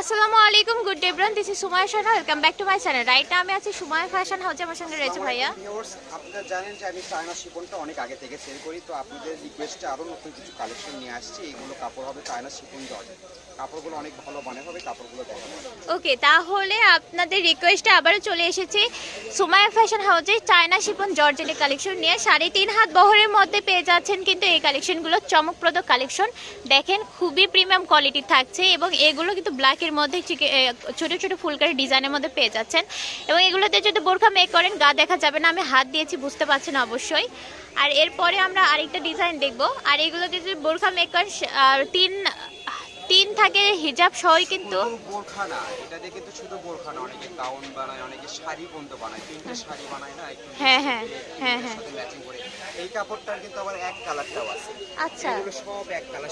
আসসালামু আলাইকুম good day bran this is Sumaya Shaha welcome back to my channel right আমি আছি Sumaiya fashion হাউসে আমার সঙ্গে রয়েছে ভাইয়া। ভিউয়ার্স আপনারা জানেন যে আমি চায়না শিপনটা অনেক আগে থেকে সেল করি তো আপনাদের রিকোয়েস্টে আরও নতুন কিছু কালেকশন নিয়ে আসছি। এইগুলো কাপড় হবে চায়না শিপন জর্জেট কাপড়গুলো অনেক ভালো মানে হবে কাপড়গুলো দেখাবো। ওকে তাহলে আপনাদের রিকোয়েস্টে আবারও চলে এসেছি। সুমায়া ফ্যাশন হাউসে চায়না শিপন জর্জেটের কালেকশন নিয়ে। সাড়ে তিন হাত বহরের মধ্যে পেয়ে যাচ্ছেন কিন্তু এই কালেকশনগুলো চমকপ্রদ কালেকশন দেখেন খুবই প্রিমিয়াম কোয়ালিটি থাকছে এবং এগুলো কিন্তু ব্ল্যাকের মধ্যে চিকে- এ, ছোট ছোট ফুলকারি ডিজাইনের মধ্যে পেয়ে যাচ্ছেন। এবং এগুলোতে যদি বোরখা মেক করেন গা দেখা যাবে না। আমি হাত দিয়েছি বুঝতে পারছেন অবশ্যই। আর এরপরে আমরা আরেকটা ডিজাইন দেখব। আর এগুলোতে যদি বোরখা মেক করেন তিন তিন থাকে হিজাব সহই কিন্তু। বোরখা না এটা কিন্তু শুধু বোরখা না। অনেকে গাউন বানায় অনেকে শাড়ি পর্যন্ত বানায়। তিনটে শাড়ি বানায় না হ্যাঁ, হ্যাঁ, হ্যাঁ, হ্যাঁ। ম্যাচিং করে। এই কাপড়টার কিন্তু আবার এক কালারটাও আছে। আচ্ছা। এগুলো সব এক কালার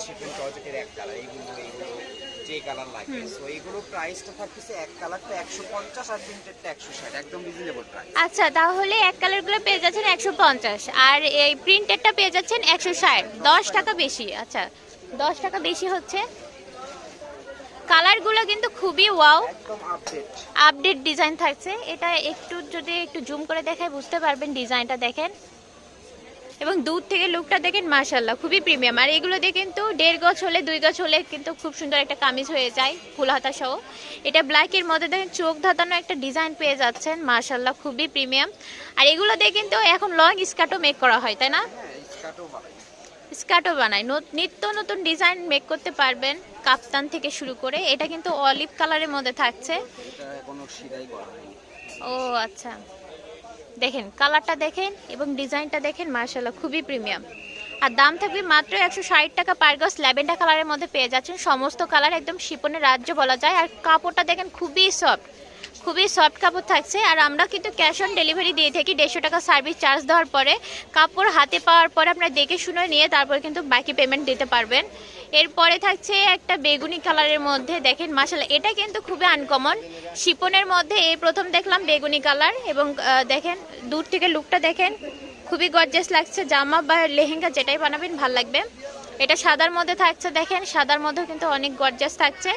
এক কালার এইগুলো এইগুলো। যে কালার লাগবে সো এইগুলো প্রাইসটা থাকতেছে এক কালারটা একশো পঞ্চাশ আর তিনটেরটা একশো ষাট একদম রিজনেবল প্রাইস আচ্ছা তাহলে এক কালারগুলো পেয়ে যাচ্ছেন একশো পঞ্চাশ আর এই প্রিন্টেডটা পেয়ে যাচ্ছেন একশো ষাট দশ টাকা বেশি। আচ্ছা দশ টাকা বেশি হচ্ছে। কালারগুলো কিন্তু খুবই ওয়াও আপডেট আপডেট ডিজাইন থাকছে। এটা একটু যদি একটু জুম করে দেখায় বুঝতে পারবেন ডিজাইনটা দেখেন। এবং দূর থেকে লুকটা দেখেন মাশাল্লাহ খুবই প্রিমিয়াম আর এগুলো দিয়ে কিন্তু দেড় গজ হলে দুই গছ হলে কিন্তু খুব সুন্দর একটা কামিজ হয়ে যায় ফুল হাতা সহ। এটা ব্ল্যাকের মধ্যে দেখেন চোখ ধাতানো একটা ডিজাইন পেয়ে যাচ্ছেন মাশাল্লাহ খুবই প্রিমিয়াম আর এগুলো দিয়ে কিন্তু এখন লং স্কার্টও মেক করা হয় তাই না? স্কার্টও বানায়। নত- নিত্য নতুন ডিজাইন মেক করতে পারবেন কাপ্তান থেকে শুরু করে। এটা কিন্তু অলিভ কালারের মধ্যে থাকছে। ও আচ্ছা। দেখেন কালারটা দেখেন এবং ডিজাইনটা দেখেন মার্শাল্লাহ খুবই প্রিমিয়াম আর দাম থাকবে মাত্র একশো ষাট টাকা পার গজ ল্যাভেন্ডার কালারের মধ্যে পেয়ে যাচ্ছেন। সমস্ত কালার একদম শিপনের রাজ্য বলা যায়। আর কাপড়টা দেখেন, খুবই সফট খুবই সফট কাপড় থাকছে। আর আমরা কিন্তু ক্যাশ অন ডেলিভারি দিয়ে থাকি, দেড়শো টাকা সার্ভিস চার্জ দেওয়ার পরে। কাপড় হাতে পাওয়ার পরে আপনারা দেখে শুনে নিয়ে তারপর কিন্তু বাকি পেমেন্ট দিতে পারবেন। এরপরে থাকছে একটা বেগুনি কালারের মধ্যে, দেখেন মাসাল্লাহ এটা কিন্তু খুবই আনকমন শিপনের মধ্যে এই প্রথম দেখলাম বেগুনি কালার এবং দেখেন, দূর থেকে লুকটা দেখেন, খুবই গর্জেস লাগছে। জামা বা লেহেঙ্গা যেটাই বানাবেন, ভালো লাগবে। এটা সাদার মধ্যে থাকছে, দেখেন, সাদার মধ্যেও কিন্তু অনেক গর্জাস থাকছে।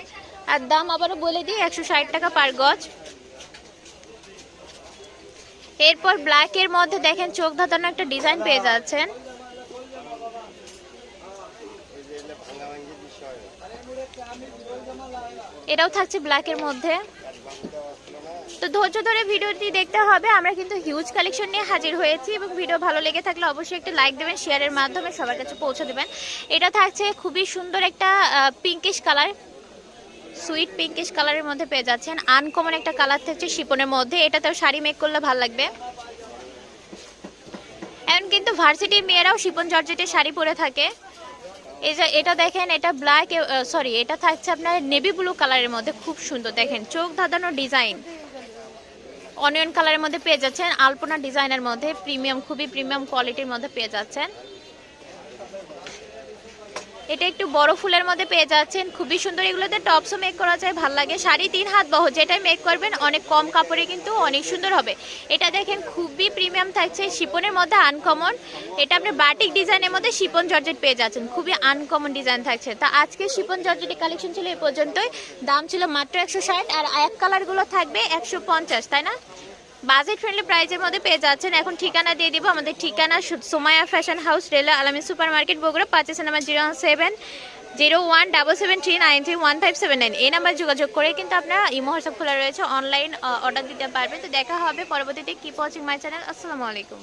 আর দাম আবারও বলে দিই, একশো ষাট টাকা পার গজ। এরপর ব্ল্যাকের মধ্যে দেখেন চোখ ধাঁধানো একটা ডিজাইন পেয়ে যাচ্ছেন। এটাও থাকছে ব্ল্যাকের মধ্যে। তো ধৈর্য ধরে ভিডিওটি দেখতে হবে। আমরা কিন্তু হিউজ কালেকশন নিয়ে হাজির হয়েছি এবং ভিডিও ভালো লেগে থাকলে অবশ্যই একটা লাইক দেবেন শেয়ারের মাধ্যমে সবার কাছে পৌঁছে দেবেন। এটা থাকছে খুবই সুন্দর একটা পিঙ্কিশ কালার সুইট পিঙ্কিশ কালারের মধ্যে পেয়ে যাচ্ছেন। আনকমন একটা কালার থাকছে শিপনের মধ্যে। এটাতেও শাড়ি মেক করলে ভালো লাগবে। এখন কিন্তু ভার্সিটির মেয়েরাও শিপন জর্জেটের শাড়ি পরে থাকে। এই যে এটা দেখেন, এটা ব্ল্যাক সরি এটা থাকছে আপনার নেভি ব্লু কালারের মধ্যে, খুব সুন্দর দেখেন, চোখ ধাঁধানো ডিজাইন অনিয়ন কালারের মধ্যে পেয়ে যাচ্ছেন, আলপনা ডিজাইনের মধ্যে প্রিমিয়াম খুবই প্রিমিয়াম কোয়ালিটির মধ্যে পেয়ে যাচ্ছেন। এটা একটু বড় ফুলের মধ্যে পেয়ে যাচ্ছেন। খুবই সুন্দর এগুলোতে টপসও মেক করা যায়, ভালো লাগে। শাড়ি তিন হাত বহ, যেটাই মেক করবেন, অনেক কম কাপড়ে কিন্তু অনেক সুন্দর হবে। এটা দেখেন, খুবই প্রিমিয়াম থাকছে, শিপনের মধ্যে আনকমন এটা আপনি বাটিক ডিজাইনের মধ্যে শিপন জর্জেট পেয়ে যাচ্ছেন, খুবই আনকমন ডিজাইন থাকছে। তা আজকে শিপন জর্জেটের কালেকশন ছিল এই পর্যন্তই। দাম ছিল মাত্র একশো ষাট আর এক কালারগুলো থাকবে একশো পঞ্চাশ, তাই না? বাজেট ফ্রেন্ডলি প্রাইজের মধ্যে পেয়ে যাচ্ছেন। এখন ঠিকানা দিয়ে দিব। আমাদের ঠিকানা সোমায়া ফ্যাশন হাউস রেলা আলামী সুপার মার্কেট বগুড়া, পাঁচের number zero seven, zero one double seven three nine three one five seven nine. এই নাম্বার যোগাযোগ করে কিন্তু আপনারা ইমো হোয়াটসঅ্যাপ খোলা রয়েছে। অনলাইন অর্ডার দিতে পারবেন। তো দেখা হবে পরবর্তীতে। কি পচিং মাই চ্যানেল আসসালামু আলাইকুম।